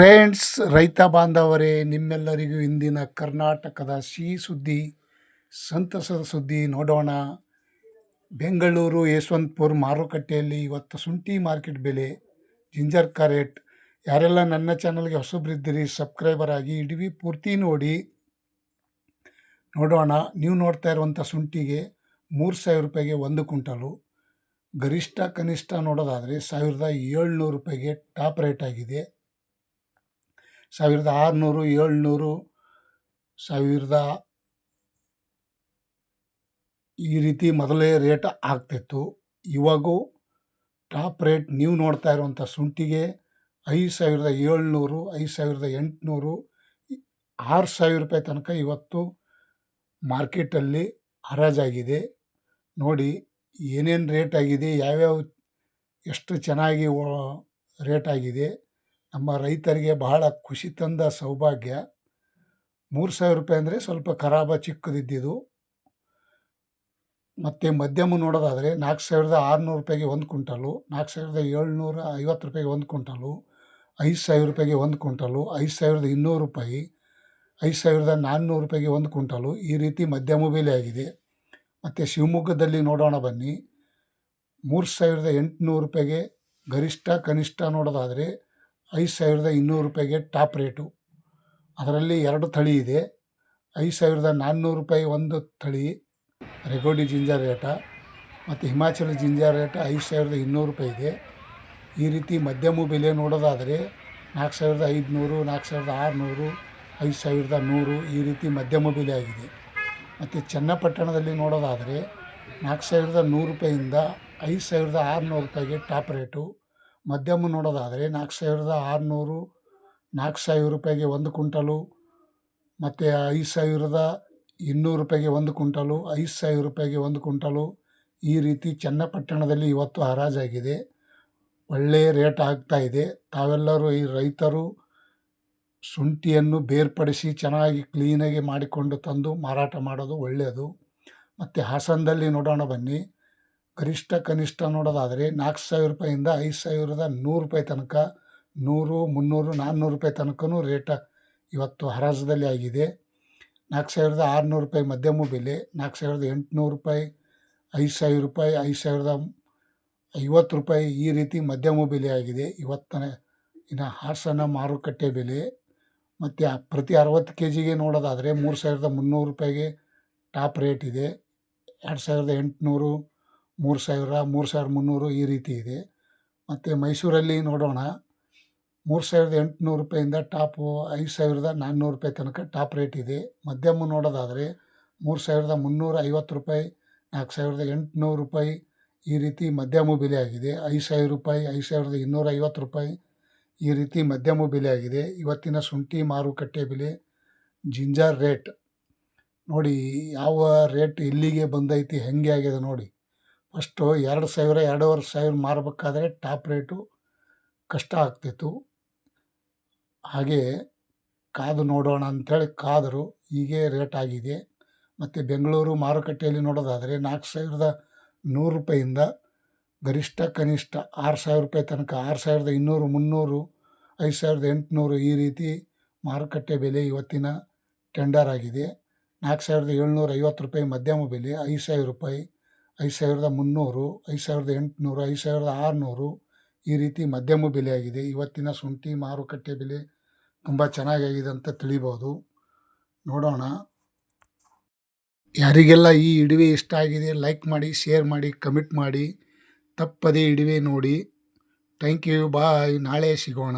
Friends, ರೈತ ಬಾಂಧವರೇ, ನಿಮ್ಮೆಲ್ಲರಿಗೂ ಇಂದಿನ ಕರ್ನಾಟಕದ ಸಿಹಿ ಸುದ್ದಿ ಸಂತಸದ ಸುದ್ದಿ ನೋಡೋಣ. ಬೆಂಗಳೂರು ಯಶವಂತಪುರ ಮಾರುಕಟ್ಟೆಯಲ್ಲಿ ಇವತ್ತು ಶುಂಠಿ ಮಾರ್ಕೆಟ್ ಬೆಲೆ, ಜಿಂಜರ್ ಕ್ಯಾರೆಟ್ ಯಾರೆಲ್ಲ ನನ್ನ ಚಾನಲ್ಗೆ ಹೊಸಬ್ರಿದ್ದೀರಿ, ಸಬ್ಸ್ಕ್ರೈಬರ್ ಆಗಿ ಇಡೀ ಪೂರ್ತಿ ನೋಡಿ. ನೋಡೋಣ, ನೀವು ನೋಡ್ತಾ ಇರುವಂಥ ಶುಂಠಿಗೆ ಮೂರು ಸಾವಿರ ರೂಪಾಯಿಗೆ ಒಂದು ಕುಂಟಲು ಗರಿಷ್ಠ ಕನಿಷ್ಠ ನೋಡೋದಾದರೆ ಸಾವಿರದ ಏಳ್ನೂರು ರೂಪಾಯಿಗೆ ಟಾಪ್ ರೇಟ್ ಆಗಿದೆ. ಸಾವಿರದ ಆರುನೂರು, ಏಳ್ನೂರು, ಸಾವಿರದ ಈ ರೀತಿ ಮೊದಲೇ ರೇಟ್ ಆಗ್ತಿತ್ತು. ಇವಾಗೂ ಟಾಪ್ ರೇಟ್ ನೀವು ನೋಡ್ತಾ ಇರುವಂಥ ಶುಂಠಿಗೆ ಐದು ಸಾವಿರದ ಏಳ್ನೂರು, ಐದು ಸಾವಿರದ ಎಂಟುನೂರು, ಆರು ಸಾವಿರ ರೂಪಾಯಿ ತನಕ ಇವತ್ತು ಮಾರ್ಕೆಟಲ್ಲಿ ಹರಾಜಾಗಿದೆ. ನೋಡಿ ಏನೇನು ರೇಟ್ ಆಗಿದೆ, ಯಾವ್ಯಾವ ಎಷ್ಟು ಚೆನ್ನಾಗಿ ರೇಟ್ ಆಗಿದೆ. ನಮ್ಮ ರೈತರಿಗೆ ಬಹಳ ಖುಷಿ ತಂದ ಸೌಭಾಗ್ಯ. ಮೂರು ಸಾವಿರ ರೂಪಾಯಿ ಅಂದರೆ ಸ್ವಲ್ಪ ಖರಾಬ ಚಿಕ್ಕದಿದ್ದಿದ್ದು. ಮತ್ತು ಮಧ್ಯಮ ನೋಡೋದಾದರೆ ನಾಲ್ಕು ಸಾವಿರದ ಆರುನೂರು ರೂಪಾಯಿಗೆ ಒಂದು ಕ್ವಿಂಟಲು, ನಾಲ್ಕು ಸಾವಿರದ ಏಳ್ನೂರ ಐವತ್ತು ರೂಪಾಯಿಗೆ ಒಂದು ಕ್ವಿಂಟಲು, ಐದು ಸಾವಿರ ರೂಪಾಯಿಗೆ ಒಂದು ಕ್ವಿಂಟಲು, ಐದು ಸಾವಿರದ ಇನ್ನೂರು ರೂಪಾಯಿ, ಐದು ಸಾವಿರದ ನಾನ್ನೂರು ರೂಪಾಯಿಗೆ ಒಂದು ಕ್ವಿಂಟಲು ಈ ರೀತಿ ಮಧ್ಯಮ ಬೆಲೆ ಆಗಿದೆ. ಮತ್ತು ಶಿವಮೊಗ್ಗದಲ್ಲಿ ನೋಡೋಣ ಬನ್ನಿ. ಮೂರು ಸಾವಿರದ ಎಂಟುನೂರು ರೂಪಾಯಿಗೆ ಗರಿಷ್ಠ ಕನಿಷ್ಠ ನೋಡೋದಾದರೆ ಐದು ಸಾವಿರದ ಇನ್ನೂರು ರೂಪಾಯಿಗೆ ಟಾಪ್ ರೇಟು. ಅದರಲ್ಲಿ ಎರಡು ತಳಿ ಇದೆ. ಐದು ಸಾವಿರದ ನಾನ್ನೂರು ರೂಪಾಯಿ ಒಂದು ತಳಿ ರೆಗೋಡಿ ಜಿಂಜರ್ ರೇಟ ಮತ್ತು ಹಿಮಾಚಲ ಜಿಂಜರ್ ರೇಟ ಐದು ಸಾವಿರದ ಇನ್ನೂರು ರೂಪಾಯಿ ಇದೆ ಈ ರೀತಿ ಮಧ್ಯಮ ಬೆಲೆ ನೋಡೋದಾದರೆ ನಾಲ್ಕು ಸಾವಿರದ ಐದುನೂರು, ನಾಲ್ಕು ಸಾವಿರದ ಆರುನೂರು, ಐದು ಸಾವಿರದ ನೂರು ಈ ರೀತಿ ಮಧ್ಯಮ ಬೆಲೆ ಆಗಿದೆ. ಮತ್ತು ಚನ್ನಪಟ್ಟಣದಲ್ಲಿ ನೋಡೋದಾದರೆ ನಾಲ್ಕು ಸಾವಿರದ ನೂರು ರೂಪಾಯಿಂದ ಐದು ಸಾವಿರದ ಆರುನೂರು ರೂಪಾಯಿಗೆ ಟಾಪ್ ರೇಟು. ಮಧ್ಯಮ ನೋಡೋದಾದರೆ ನಾಲ್ಕು ಸಾವಿರದ ಆರುನೂರು, ನಾಲ್ಕು ಸಾವಿರ ರೂಪಾಯಿಗೆ ಒಂದು ಕುಂಟಲು ಮತ್ತು ಐದು ಸಾವಿರದ ಇನ್ನೂರು ರೂಪಾಯಿಗೆ ಒಂದು ಕುಂಟಲು ಐದು ಸಾವಿರ ರೂಪಾಯಿಗೆ ಒಂದು ಕುಂಟಲು ಈ ರೀತಿ ಚನ್ನಪಟ್ಟಣದಲ್ಲಿ ಇವತ್ತು ಹರಾಜಾಗಿದೆ. ಒಳ್ಳೆಯ ರೇಟ್ ಆಗ್ತಾ ಇದೆ. ತಾವೆಲ್ಲರೂ ಈ ರೈತರು ಶುಂಠಿಯನ್ನು ಬೇರ್ಪಡಿಸಿ ಚೆನ್ನಾಗಿ ಕ್ಲೀನಾಗಿ ಮಾಡಿಕೊಂಡು ತಂದು ಮಾರಾಟ ಮಾಡೋದು ಒಳ್ಳೆಯದು. ಮತ್ತು ಹಾಸನದಲ್ಲಿ ನೋಡೋಣ ಬನ್ನಿ. ಗರಿಷ್ಠ ಕನಿಷ್ಠ ನೋಡೋದಾದರೆ ನಾಲ್ಕು ಸಾವಿರ ರೂಪಾಯಿಂದ ಐದು ಸಾವಿರದ ನೂರು ರೂಪಾಯಿ ತನಕ, ನೂರು, ಮುನ್ನೂರು, ನಾನ್ನೂರು ರೂಪಾಯಿ ತನಕನೂ ರೇಟ ಇವತ್ತು ಹರಾಜದಲ್ಲಿ ಆಗಿದೆ. ನಾಲ್ಕು ಸಾವಿರದ ಆರುನೂರು ರೂಪಾಯಿ ಮಧ್ಯಮ ಬೆಲೆ, ನಾಲ್ಕು ಸಾವಿರದ ಎಂಟುನೂರು ರೂಪಾಯಿ, ಐದು ಸಾವಿರ ರೂಪಾಯಿ, ಐದು ಸಾವಿರದ ಐವತ್ತು ರೂಪಾಯಿ ಈ ರೀತಿ ಮಧ್ಯಮ ಬೆಲೆ ಆಗಿದೆ. ಇವತ್ತಿನ ಇನ್ನು ಹಾಸನ ಮಾರುಕಟ್ಟೆ ಬೆಲೆ ಮತ್ತು ಪ್ರತಿ ಅರವತ್ತು ಕೆ ಜಿಗೆ ನೋಡೋದಾದರೆ ಮೂರು ಸಾವಿರದ ಮುನ್ನೂರು ರೂಪಾಯಿಗೆ ಟಾಪ್ ರೇಟ್ ಇದೆ. ಎರಡು ಸಾವಿರದ ಎಂಟುನೂರು ಮೂರು ಸಾವಿರ, ಮೂರು ಸಾವಿರದ ಮುನ್ನೂರು ಈ ರೀತಿ ಇದೆ. ಮತ್ತು ಮೈಸೂರಲ್ಲಿ ನೋಡೋಣ. ಮೂರು ಸಾವಿರದ ಎಂಟುನೂರು ರೂಪಾಯಿಂದ ಟಾಪು ಐದು ಸಾವಿರದ ನಾನ್ನೂರು ರೂಪಾಯಿ ತನಕ ಟಾಪ್ ರೇಟ್ ಇದೆ. ಮಧ್ಯಮ ನೋಡೋದಾದರೆ ಮೂರು ಸಾವಿರದ ಮುನ್ನೂರ ಐವತ್ತು ರೂಪಾಯಿ, ನಾಲ್ಕು ಸಾವಿರದ ಎಂಟುನೂರು ರೂಪಾಯಿ ಈ ರೀತಿ ಮಧ್ಯಮ ಬೆಲೆ ಆಗಿದೆ ಐದು ಸಾವಿರ ರೂಪಾಯಿ, ಐದು ಸಾವಿರದ ಇನ್ನೂರ ಐವತ್ತು ರೂಪಾಯಿ ಈ ರೀತಿ ಮಧ್ಯಮ ಬೆಲೆ ಆಗಿದೆ ಇವತ್ತಿನ ಶುಂಠಿ ಮಾರುಕಟ್ಟೆ ಬೆಲೆ ಜಿಂಜರ್ ರೇಟ್. ನೋಡಿ, ಯಾವ ರೇಟ್ ಎಲ್ಲಿಗೆ ಬಂದೈತಿ, ಹೆಂಗೆ ಆಗಿದೆ ನೋಡಿ. ಫಸ್ಟು ಎರಡು ಸಾವಿರ, ಎರಡೂವರೆ ಸಾವಿರ ಮಾರಬೇಕಾದ್ರೆ ಟಾಪ್ ರೇಟು ಕಷ್ಟ ಆಗ್ತಿತ್ತು. ಹಾಗೆ ಕಾದು ನೋಡೋಣ ಅಂಥೇಳಿ ಕಾದರು. ಹೀಗೆ ರೇಟ್ ಆಗಿದೆ. ಮತ್ತು ಬೆಂಗಳೂರು ಮಾರುಕಟ್ಟೆಯಲ್ಲಿ ನೋಡೋದಾದರೆ ನಾಲ್ಕು ಸಾವಿರದ ನೂರು ರೂಪಾಯಿಂದ ಗರಿಷ್ಠ, ಕನಿಷ್ಠ ಆರು ಸಾವಿರ ರೂಪಾಯಿ ತನಕ, ಆರು ಸಾವಿರದ ಇನ್ನೂರು, ಮುನ್ನೂರು, ಐದು ಸಾವಿರದ ಎಂಟುನೂರು ಈ ರೀತಿ ಮಾರುಕಟ್ಟೆ ಬೆಲೆ ಇವತ್ತಿನ ಟೆಂಡರ್ ಆಗಿದೆ. ನಾಲ್ಕು ಸಾವಿರದ ಏಳ್ನೂರ ಐವತ್ತು ರೂಪಾಯಿ ಮಧ್ಯಮ ಬೆಲೆ, ಐದು ಸಾವಿರ ರೂಪಾಯಿ. ಐದು ಸಾವಿರದ ಮುನ್ನೂರು, ಐದು ಸಾವಿರದ ಎಂಟುನೂರು, ಐದು ಸಾವಿರದ ಆರುನೂರು ಈ ರೀತಿ ಮಧ್ಯಮ ಬೆಲೆ ಆಗಿದೆ ಇವತ್ತಿನ ಶುಂಠಿ ಮಾರುಕಟ್ಟೆ ಬೆಲೆ ತುಂಬ ಚೆನ್ನಾಗಾಗಿದೆ ಅಂತ ತಿಳಿಬೋದು. ನೋಡೋಣ. ಯಾರಿಗೆಲ್ಲ ಈ ಇಡುವೆ ಇಷ್ಟ ಆಗಿದೆ ಲೈಕ್ ಮಾಡಿ, ಶೇರ್ ಮಾಡಿ, ಕಮೆಂಟ್ ಮಾಡಿ, ತಪ್ಪದೇ ಇಡುವೆ ನೋಡಿ. Thank you, bye. ನಾಳೆ ಸಿಗೋಣ.